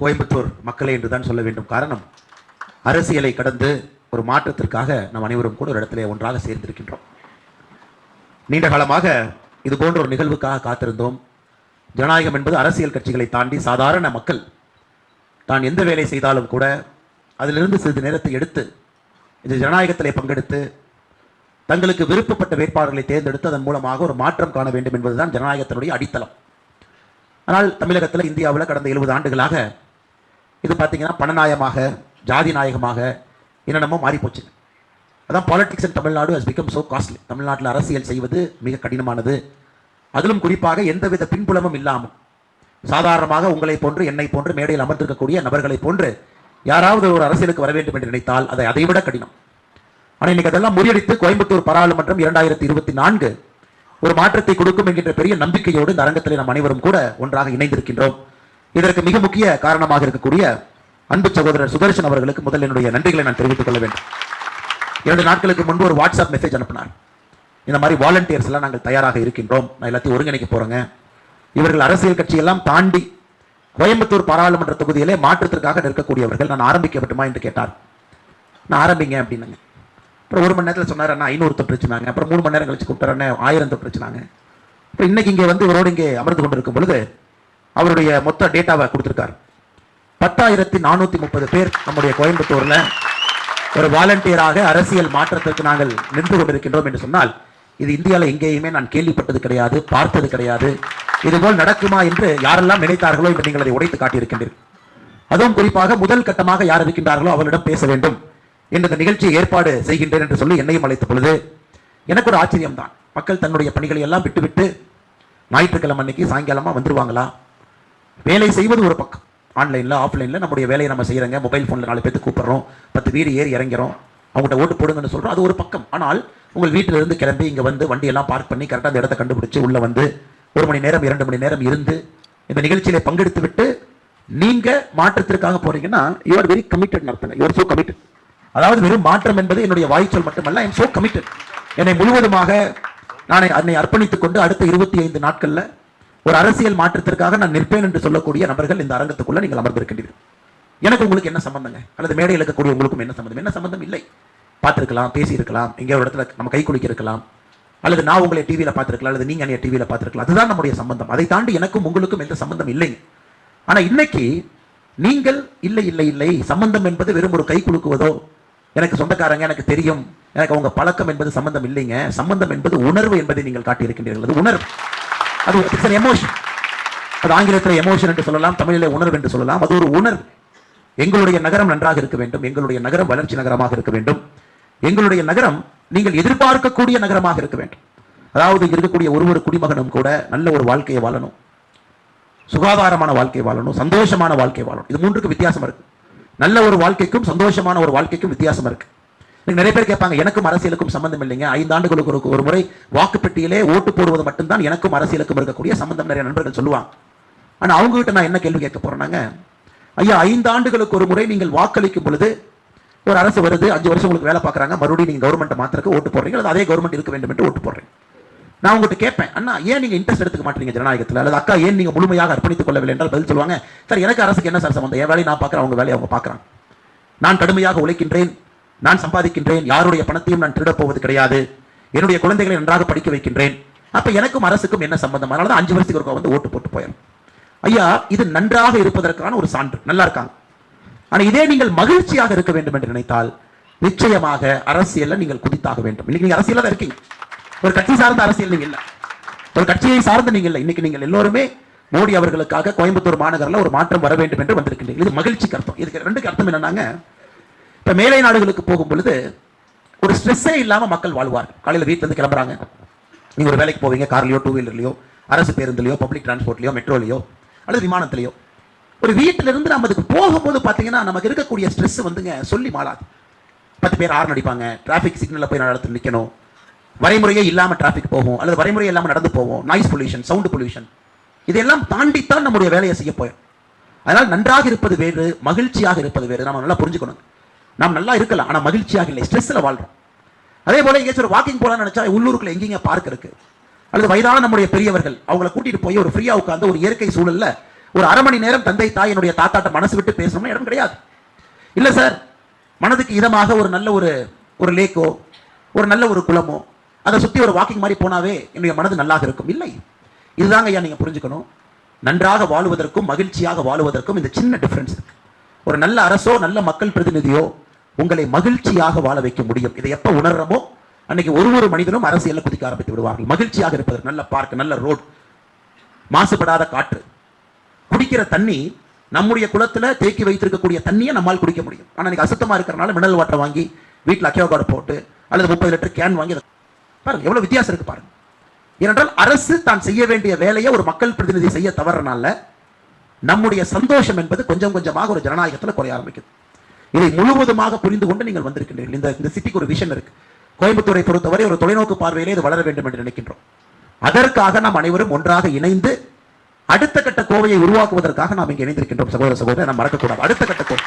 கோயம்புத்தூர் மக்களை என்று தான் சொல்ல வேண்டும். காரணம் அரசியலை கடந்து ஒரு மாற்றத்திற்காக நாம் அனைவரும் கூட ஒரு இடத்திலே ஒன்றாக சேர்ந்திருக்கின்றோம். நீண்ட காலமாக இது போன்ற ஒரு நிகழ்வுக்காக காத்திருந்தோம். ஜனநாயகம் என்பது அரசியல் கட்சிகளை தாண்டி சாதாரண மக்கள் தான் எந்த வேலை செய்தாலும் கூட அதிலிருந்து சிறிது நேரத்தை எடுத்து இந்த ஜனநாயகத்திலே பங்கெடுத்து தங்களுக்கு விருப்பப்பட்ட வேட்பாளர்களை தேர்ந்தெடுத்து அதன் மூலமாக ஒரு மாற்றம் காண வேண்டும் என்பதுதான் ஜனநாயகத்தினுடைய அடித்தளம். ஆனால் தமிழகத்தில் இந்தியாவில் கடந்த எழுபது ஆண்டுகளாக இது பார்த்தீங்கன்னா பணநாயகமாக ஜாதி நாயகமாக என்னென்னமோ மாறி போச்சு. அதான் politics in Tamil Nadu has become so costly தமிழ்நாட்டில் அரசியல் செய்வது மிக கடினமானது. அதிலும் குறிப்பாக எந்தவித பின்புலமும் இல்லாமல் சாதாரணமாக உங்களை போன்று என்னை போன்று மேடையில் அமர்ந்திருக்கக்கூடிய நபர்களை போன்று யாராவது ஒரு அரசியலுக்கு வர வேண்டும் என்று நினைத்தால் அதை அதைவிட கடினம். ஆனால் இன்னைக்கு அதெல்லாம் முறியடித்து கோயம்புத்தூர் பாராளுமன்றம் இரண்டாயிரத்தி இருபத்தி நான்கு ஒரு மாற்றத்தை கொடுக்கும் என்கின்ற பெரிய நம்பிக்கையோடு இந்த அரங்கத்தில் நாம் அனைவரும் கூட ஒன்றாக இணைந்திருக்கின்றோம். இதற்கு மிக முக்கிய காரணமாக இருக்கக்கூடிய அன்பு சகோதரர் சுதர்ஷன் அவர்களுக்கு முதல் என்னுடைய நன்றிகளை நான் தெரிவித்துக் கொள்ள வேண்டும். இரண்டு நாட்களுக்கு முன்பு ஒரு வாட்ஸ்அப் மெசேஜ் அனுப்பினார். இந்த மாதிரி வாலண்டியர்ஸ் எல்லாம் நாங்கள் தயாராக இருக்கின்றோம். நான் எல்லாத்தையும் ஒருங்கிணைக்க போறேங்க. இவர்கள் அரசியல் கட்சியெல்லாம் தாண்டி கோயம்புத்தூர் பாராளுமன்ற தொகுதியிலே மாற்றத்திற்காக நிற்கக்கூடியவர்கள். நான் ஆரம்பிக்கப்பட்டுமா என்று கேட்டார். நான் ஆரம்பிங்க அப்படின்னுங்க. அப்புறம் ஒரு மணி நேரத்தில் சொன்னார் அண்ணா ஐநூறு தொற்றுச்சுனாங்க அப்புறம் மூணு மணி நேரம் கழிச்சு கூப்பிட்டாரு ஆயிரம் ஆயிரம் தொற்றுச்சுனாங்க அப்புறம் இன்னைக்கு இங்கே வந்து இவரோடு இங்கே அமர்ந்து கொண்டிருக்கும் பொழுது அவருடைய மொத்த டேட்டாவை கொடுத்துருக்காரு. பத்தாயிரத்தி நானூற்றி முப்பது பேர் நம்முடைய கோயம்புத்தூர்ல ஒரு வாலண்டியராக அரசியல் மாற்றத்திற்கு நாங்கள் நின்று கொண்டிருக்கின்றோம் என்று சொன்னால் இது இந்தியாவில் எங்கேயுமே நான் கேள்விப்பட்டது கிடையாது பார்த்தது கிடையாது. இதுபோல் நடக்குமா என்று யாரெல்லாம் நினைத்தார்களோ என்று நீங்கள் அதை உடைத்து காட்டியிருக்கின்றீர்கள். அதுவும் குறிப்பாக முதல் கட்டமாக யார் இருக்கின்றார்களோ அவர்களிடம் பேச வேண்டும் என்று இந்த நிகழ்ச்சியை ஏற்பாடு செய்கின்றேன் என்று சொல்லி என்னையும் அழைத்த பொழுது எனக்கு ஒரு ஆச்சரியம் தான் மக்கள் தன்னுடைய பணிகளை எல்லாம் விட்டுவிட்டு ஞாயிற்றுக்கிழமை அன்னைக்கு சாயங்காலமாக வந்துருவாங்களா? வேலை செய்வது ஒரு பக்கம். ஆன்லைனில் ஆஃப்லைனில் நம்முடைய வேலையை நம்ம செய்கிறங்க மொபைல் ஃபோனில் நாலு பேர்த்து கூப்பிட்றோம். பத்து வீடு ஏறி இறங்கிறோம். அவங்கள்ட்ட ஓட்டு போடுங்கன்னு சொல்கிறோம் அது ஒரு பக்கம். ஆனால் உங்கள் வீட்டிலிருந்து கிளம்பி இங்கே வந்து வண்டியெல்லாம் பார்க் பண்ணி கரெக்டாக அந்த இடத்த கண்டுபிடிச்சி உள்ளே வந்து ஒரு மணி நேரம் இரண்டு மணி நேரம் இருந்து இந்த நிகழ்ச்சியில பங்கெடுத்து விட்டு நீங்கள் மாற்றத்திற்காக போகிறீங்கன்னா யூ ஆர் வெரி கமிட்டட் அர்த்தங்க யூஆர் சோ கமிட்டட் அதாவது வெறும் மாற்றம் என்பது என்னுடைய வாய்ச்சொல் மட்டுமல்ல ஐம் சோ கமிட்டட் என்னை முழுவதுமாக நான் என்னை அர்ப்பணித்துக் கொண்டு அடுத்த இருபத்தி ஐந்து நாட்களில் ஒரு அரசியல் மாற்றத்திற்காக நான் நிற்பேன் என்று சொல்லக்கூடிய நபர்கள் இந்த அரங்கத்துக்குள்ள நீங்கள் அமர்ந்திருக்கின்றீர்கள். எனக்கு உங்களுக்கு என்ன சம்பந்தங்க? அல்லது மேடையில் இருக்கக்கூடிய உங்களுக்கும் என்ன சம்பந்தம்? என்ன சம்பந்தம் இல்லை. பார்த்திருக்கலாம் பேசியிருக்கலாம் எங்கே ஒரு இடத்துல நம்ம கை குலுக்கி இருக்கலாம் அல்லது நான் உங்களை டிவியில் பார்த்துருக்கலாம் அல்லது நீங்க என்னைய டிவியில் பார்த்துருக்கலாம். அதுதான் நம்முடைய சம்பந்தம். அதை தாண்டி எனக்கும் உங்களுக்கும் எந்த சம்பந்தம் இல்லைங்க ஆனா இன்னைக்கு நீங்கள் இல்லை இல்லை இல்லை சம்பந்தம் என்பது வெறும் ஒரு கை குலுக்குவதோ? எனக்கு சொந்தக்காரங்க எனக்கு தெரியும். எனக்கு அவங்க பழக்கம் என்பது சம்பந்தம் இல்லைங்க. சம்பந்தம் என்பது உணர்வு என்பதை நீங்கள் காட்டியிருக்கின்றீர்கள். அது உணர்வு. அது இட்ஸ் எமோஷன் அது ஆங்கிலத்தில் எமோஷன் என்று சொல்லலாம் தமிழிலே உணர்வு என்று சொல்லலாம். அது ஒரு உணர்வு. எங்களுடைய நகரம் நன்றாக இருக்க வேண்டும். எங்களுடைய நகரம் வளர்ச்சி நகரமாக இருக்க வேண்டும். எங்களுடைய நகரம் நீங்கள் எதிர்பார்க்கக்கூடிய நகரமாக இருக்க வேண்டும். அதாவது இருக்கக்கூடிய ஒரு ஒரு குடிமகனும் கூட நல்ல ஒரு வாழ்க்கையை வாழணும். சுகாதாரமான வாழ்க்கை வாழணும். சந்தோஷமான வாழ்க்கை வாழணும். இது மூன்றுக்கு வித்தியாசம் இருக்கு. நல்ல ஒரு வாழ்க்கைக்கும் சந்தோஷமான ஒரு வாழ்க்கைக்கும் வித்தியாசம் இருக்கு. நிறைய பேர் கேட்பாங்க எனக்கும் அரசியலுக்கும் சம்பந்தம் இல்லைங்க. ஐந்து ஆண்டுகளுக்கு ஒரு- ஒரு முறை வாக்குப்பெட்டியிலே ஓட்டு போடுவது மட்டும்தான் எனக்கும் அரசியலுக்கும் இருக்கக்கூடிய சம்பந்தம் நிறைய நண்பர்கள் சொல்லுவாங்க. ஆனா அவங்க கிட்ட நான் என்ன கேள்வி கேட்க போறேன்னாங்க ஐயா ஐந்து ஆண்டுகளுக்கு ஒரு முறை நீங்கள் வாக்களிக்கும் பொழுது ஒரு அரசு வருது அஞ்சு வருஷம் உங்களுக்கு வேலை பார்க்குறாங்க மறுபடியும் நீங்க கவர்மெண்ட் மாத்திரக்கு ஓட்டு போடுறீங்க அல்லது அதே கவர்மெண்ட் இருக்க வேண்டும் என்று ஓட்டு போடுறீங்க நான் உங்ககிட்ட கேட்பேன் அண்ணா ஏன் நீங்க இன்ட்ரெஸ்ட் எடுத்துக்க மாட்டீங்க ஜனநாயகத்தில்? அல்லது அக்கா ஏன் நீங்க முழுமையாக அர்ப்பணித்துக் கொள்ளவில்லை என்றால் பதில் சொல்லுவாங்க சார் எனக்கு அரசுக்கு என்ன சார் சம்பந்தம்? என் வேலையை நான் பார்க்குறேன் அவங்க வேலையை அவங்க பார்க்குறாங்க. நான் கடுமையாக உழைக்கின்றேன் நான் சம்பாதிக்கின்றேன் யாருடைய பணத்தையும் நான் திருடப் போவது கிடையாது. என்னுடைய குழந்தைகளை நன்றாக படிக்க வைக்கின்றேன். அப்ப எனக்கும் அரசுக்கும் என்ன சம்பந்தம்? அதனால தான் அஞ்சு வருஷத்துக்கு ஒருக்கா வந்து ஓட்டு போட்டு போயிடும் ஐயா இது நன்றாக இருப்பதற்கான ஒரு சான்று. நல்லா இருக்காங்க ஆனா இதே நீங்கள் மகிழ்ச்சியாக இருக்க வேண்டும் என்று நினைத்தால் நிச்சயமாக அரசியல்ல நீங்கள் குதித்தாக வேண்டும். இன்னைக்கு நீங்க அரசியல தான் இருக்கீங்க. ஒரு கட்சி சார்ந்த அரசியல் நீங்க இல்ல. ஒரு கட்சியை சார்ந்து நீங்க இல்ல. இன்னைக்கு நீங்கள் எல்லோருமே மோடி அவர்களுக்காக கோயம்புத்தூர் மாநகரில் ஒரு மாற்றம் வர வேண்டும் என்று வந்திருக்கின்றீர்கள். இது மகிழ்ச்சிக்கு அர்த்தம். இதுக்கு ரெண்டுக்கு அர்த்தம் என்னன்னாங்க? இப்ப மேலை நாடுகளுக்கு போகும் பொழுது ஒரு ஸ்ட்ரெஸ்ஸே இல்லாம மக்கள் வாழ்வார் காலையில வீட்டுல இருந்து கிளம்புறாங்க. நீங்க ஒரு வேலைக்கு போவீங்க கார்லயோ டூ வீலர்லயோ அரசு பேருந்துலயோ பப்ளிக் டிரான்ஸ்போர்ட்லயோ மெட்ரோலையோ அல்லது விமானத்திலயோ. ஒரு வீட்டில இருந்து நம்ம அதுக்கு போகும்போது பாத்தீங்கன்னா நமக்கு இருக்கக்கூடிய ஸ்ட்ரெஸ் வந்துங்க சொல்லி மாளாது பத்து பேர் ஆறு அடிப்பாங்க. டிராஃபிக் சிக்னலில் போய் நடத்து நிற்கணும் வரைமுறையே இல்லாம டிராஃபிக் போகும். அல்லது வரைமுறையே இல்லாம நடந்து போவோம் நாய்ஸ் பொல்யூஷன் சவுண்ட் பொல்யூஷன் இதெல்லாம் தாண்டித்தான் நம்முடைய வேலையை செய்ய போயிடும் அதனால் நன்றாக இருப்பது வேறு மகிழ்ச்சியாக இருப்பது வேறு. நம்ம நல்லா புரிஞ்சுக்கணும். நாம் நல்லா இருக்கலாம் ஆனால் மகிழ்ச்சியாக இல்லை ஸ்ட்ரெஸ்ஸில் வாழ்றோம். அதே போல எங்கேயாச்சும் ஒரு வாக்கிங் போகலான்னு நினைச்சா உள்ளூருக்குள்ள எங்கேங்க பார்க் இருக்கு. அல்லது வயதான நம்முடைய பெரியவர்கள் அவங்கள கூட்டிட்டு போய் ஒரு ஃப்ரீயாக உட்காந்து ஒரு இயற்கை சூழல்ல ஒரு அரை மணி நேரம் தந்தை தாய் என்னுடைய தாத்தாட்ட மனசு விட்டு பேசணும்னு இடம் கிடையாது. இல்லை சார் மனதுக்கு இதமாக ஒரு நல்ல ஒரு ஒரு லேக்கோ ஒரு நல்ல ஒரு குளமோ அதை சுற்றி ஒரு வாக்கிங் மாதிரி போனாவே என்னுடைய மனது நல்லாக இருக்கும். இல்லை. இதுதாங்க ஐயா நீங்கள் புரிஞ்சுக்கணும். நன்றாக வாழுவதற்கும் மகிழ்ச்சியாக வாழுவதற்கும் இந்த சின்ன டிஃப்ரென்ஸ் இருக்கு. ஒரு நல்ல அரசோ நல்ல மக்கள் பிரதிநிதியோ உங்களை மகிழ்ச்சியாக வாழ வைக்க முடியும். இதை எப்ப உணர்றமோ அன்னைக்கு ஒரு ஒரு மனிதனும் அரசியல்ல குதிக்க ஆரம்பித்து விடுவார்கள் மகிழ்ச்சியாக இருப்பதற்கு நல்ல பார்க் நல்ல ரோட் மாசுபடாத காற்று. குடிக்கிற தண்ணி நம்முடைய குளத்துல தேக்கி வைத்திருக்கக்கூடிய தண்ணியை நம்மால் குடிக்க முடியும். ஆனா இன்னைக்கு அசுத்தமா இருக்கிறனால மினரல் வாட்டர் வாங்கி வீட்டில் அக்கியோகார்டு போட்டு அல்லது முப்பது லிட்டர் கேன் வாங்கி பாருங்க எவ்வளவு வித்தியாசம் இருக்கு பாருங்க. ஏனென்றால் அரசு தான் செய்ய வேண்டிய வேலையை ஒரு மக்கள் பிரதிநிதி செய்ய தவறனால நம்முடைய சந்தோஷம் என்பது கொஞ்சம் கொஞ்சமாக ஒரு ஜனநாயகத்தில் குறைய ஆரம்பிக்குது. இதை முழுவதுமாக புரிந்து கொண்டு நீங்கள் வந்திருக்கின்றீர்கள். இந்த இந்த சிட்டிக்கு ஒரு விஷன் இருக்கு. கோயம்புத்தூரை பொறுத்தவரை ஒரு தொலைநோக்கு பார்வையிலே இது வளர வேண்டும் என்று நினைக்கின்றோம். அதற்காக நாம் அனைவரும் ஒன்றாக இணைந்து அடுத்த கட்ட கோவையை உருவாக்குவதற்காக நாம் இங்கே இணைந்திருக்கின்றோம். சகோதர சகோதரர் நாம் மறக்கக்கூடாது. அடுத்த கட்ட கோவை.